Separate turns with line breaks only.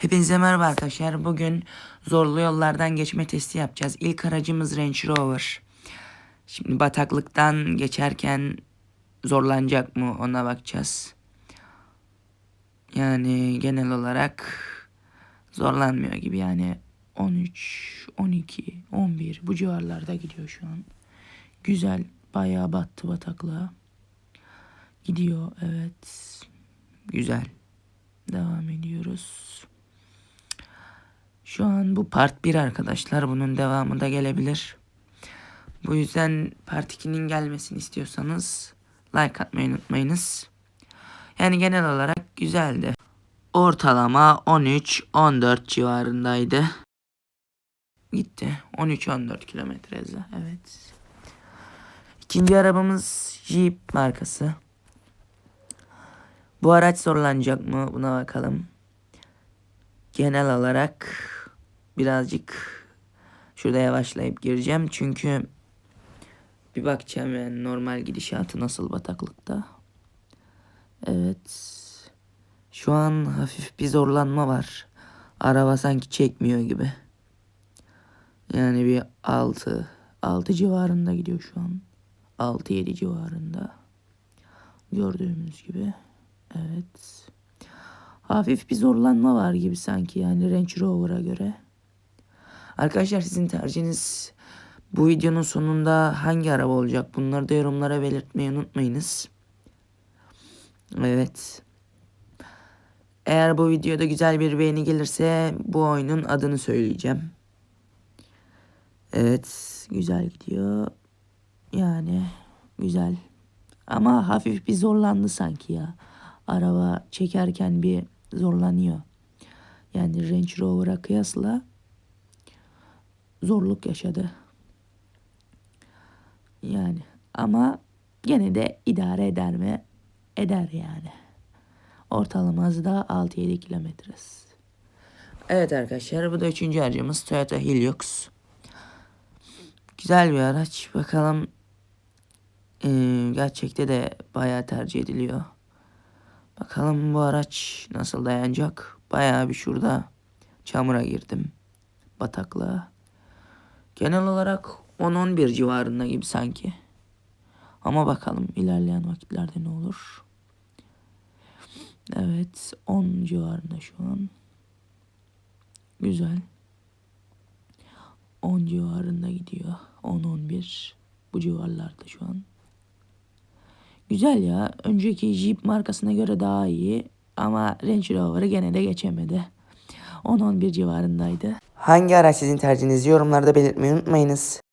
Hepinize merhaba arkadaşlar. Bugün zorlu yollardan geçme testi yapacağız. İlk aracımız Range Rover. Şimdi bataklıktan geçerken zorlanacak mı ona bakacağız. Yani genel olarak zorlanmıyor gibi yani 13, 12, 11 bu civarlarda gidiyor şu an. Güzel bayağı battı bataklığa. Gidiyor evet. Güzel. Devam ediyoruz. Şu an bu part 1 arkadaşlar. Bunun devamı da gelebilir. Bu yüzden part 2'nin gelmesini istiyorsanız like atmayı unutmayınız. Yani genel olarak güzeldi. Ortalama 13-14 civarındaydı. Gitti. 13-14 kilometre hızla. Evet. İkinci arabamız Jeep markası. Bu araç zorlanacak mı? Buna bakalım. Genel olarak birazcık şurada yavaşlayıp gireceğim. Çünkü bir bakacağım yani normal gidişatı nasıl bataklıkta. Evet. Şu an hafif bir zorlanma var. Araba sanki çekmiyor gibi. Yani bir 6 6 civarında gidiyor şu an. 6-7 civarında. Gördüğümüz gibi. Evet. Hafif bir zorlanma var gibi sanki yani Range Rover'a göre. Arkadaşlar sizin tercihiniz bu videonun sonunda hangi araba olacak? Bunları da yorumlara belirtmeyi unutmayınız. Evet. Eğer bu videoda güzel bir beğeni gelirse bu oyunun adını söyleyeceğim. Evet, güzel gidiyor. Yani güzel. Ama hafif bir zorlandı sanki ya. Araba çekerken bir zorlanıyor. Yani Range Rover'a kıyasla zorluk yaşadı. Yani ama gene de idare eder mi? Eder yani. Ortalama hızı da 6-7 kilometres. Evet arkadaşlar bu da üçüncü aracımız Toyota Hilux. Güzel bir araç. Bakalım ee, gerçekte de bayağı tercih ediliyor. Bakalım bu araç nasıl dayanacak. Bayağı bir şurada çamura girdim. Bataklığa. Genel olarak 10-11 civarında gibi sanki. Ama bakalım ilerleyen vakitlerde ne olur. Evet 10 civarında şu an. Güzel. 10 civarında gidiyor. 10-11 bu civarlarda şu an. Güzel ya. Önceki Jeep markasına göre daha iyi. Ama Range Rover'ı gene de geçemedi. 10-11 civarındaydı. Hangi araç sizin tercihinizi yorumlarda belirtmeyi unutmayınız.